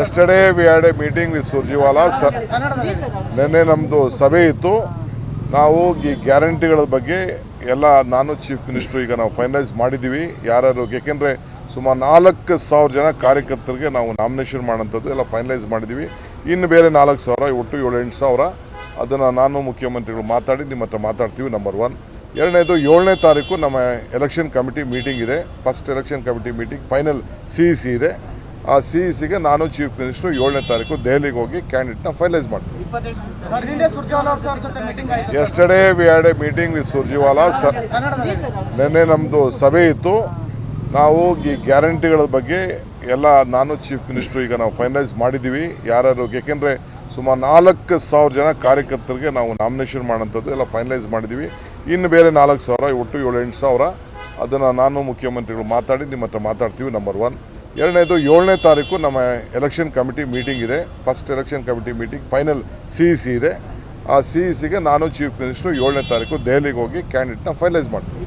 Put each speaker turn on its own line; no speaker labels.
Yesterday we had a meeting with Surjewala. ಸ ನಿನ್ನೆ ನಮ್ಮದು ಸಭೆ ಇತ್ತು. ನಾವು ಈ ಗ್ಯಾರಂಟಿಗಳ ಬಗ್ಗೆ ಎಲ್ಲ ನಾನು ಚೀಫ್ ಮಿನಿಸ್ಟ್ರು ಈಗ ನಾವು ಫೈನಲೈಸ್ ಮಾಡಿದ್ದೀವಿ ಯಾರ್ಯಾರು ಏಕೆಂದರೆ ಸುಮಾರು ನಾಲ್ಕು ಸಾವಿರ ಜನ ಕಾರ್ಯಕರ್ತರಿಗೆ ನಾವು ನಾಮಿನೇಷನ್ ಮಾಡೋಂಥದ್ದು ಎಲ್ಲ ಫೈನಲೈಸ್ ಮಾಡಿದ್ದೀವಿ ಇನ್ನು ಬೇರೆ ನಾಲ್ಕು ಸಾವಿರ ಒಟ್ಟು ಏಳು ಎಂಟು ಸಾವಿರ. ಅದನ್ನು ನಾನು ಮುಖ್ಯಮಂತ್ರಿಗಳು ಮಾತಾಡಿ ನಿಮ್ಮ ಹತ್ರ ಮಾತಾಡ್ತೀವಿ ನಂಬರ್ ಒನ್ ಎರಡನೇದು ಏಳನೇ ತಾರೀಕು ನಮ್ಮ ಎಲೆಕ್ಷನ್ ಕಮಿಟಿ ಮೀಟಿಂಗ್ ಇದೆ. First election committee meeting final C E C ಇದೆ. ಆ ಸಿ ಇ ಸಿಗೆ ನಾನು ಚೀಫ್ ಮಿನಿಸ್ಟ್ರು ಏಳನೇ ತಾರೀಕು ದೆಹಲಿಗೆ ಹೋಗಿ ಕ್ಯಾಂಡಿಡೇಟ್ನ ಫೈನಲೈಸ್ ಮಾಡ್ತೀವಿ yesterday we had a meeting with Surjewala ಸ ನಿನ್ನೆ ನಮ್ಮದು ಸಭೆ ಇತ್ತು. ನಾವು ಈ ಗ್ಯಾರಂಟಿಗಳ ಬಗ್ಗೆ ಎಲ್ಲ ನಾನು ಚೀಫ್ ಮಿನಿಸ್ಟ್ರು ಈಗ ನಾವು ಫೈನಲೈಸ್ ಮಾಡಿದ್ದೀವಿ ಯಾರ್ಯಾರು ಏಕೆಂದರೆ ಸುಮಾರು ನಾಲ್ಕು ಸಾವಿರ ಜನ ಕಾರ್ಯಕರ್ತರಿಗೆ ನಾವು ನಾಮಿನೇಷನ್ ಮಾಡೋಂಥದ್ದು ಎಲ್ಲ ಫೈನಲೈಸ್ ಮಾಡಿದ್ದೀವಿ ಇನ್ನು ಬೇರೆ ನಾಲ್ಕು ಸಾವಿರ, ಒಟ್ಟು ಏಳು ಸಾವಿರ. ಅದನ್ನು ನಾನು ಮುಖ್ಯಮಂತ್ರಿಗಳು ಮಾತಾಡಿ ನಿಮ್ಮ ಹತ್ರ ಮಾತಾಡ್ತೀವಿ ನಂಬರ್ ಒನ್ ಎರಡನೇದು, ಏಳನೇ ತಾರೀಕು ನಮ್ಮ ಎಲೆಕ್ಷನ್ ಕಮಿಟಿ ಮೀಟಿಂಗ್ ಇದೆ. First election committee meeting final C C ಇದೆ. ಆ ಸಿ ಇ ಸಿಗೆ ನಾನು ಚೀಫ್ ಮಿನಿಸ್ಟ್ರು ಏಳನೇ ತಾರೀಕು ದೆಹಲಿಗೆ ಹೋಗಿ ಕ್ಯಾಂಡಿಡೇಟ್ನ ಫೈನಲೈಸ್ ಮಾಡ್ತೀವಿ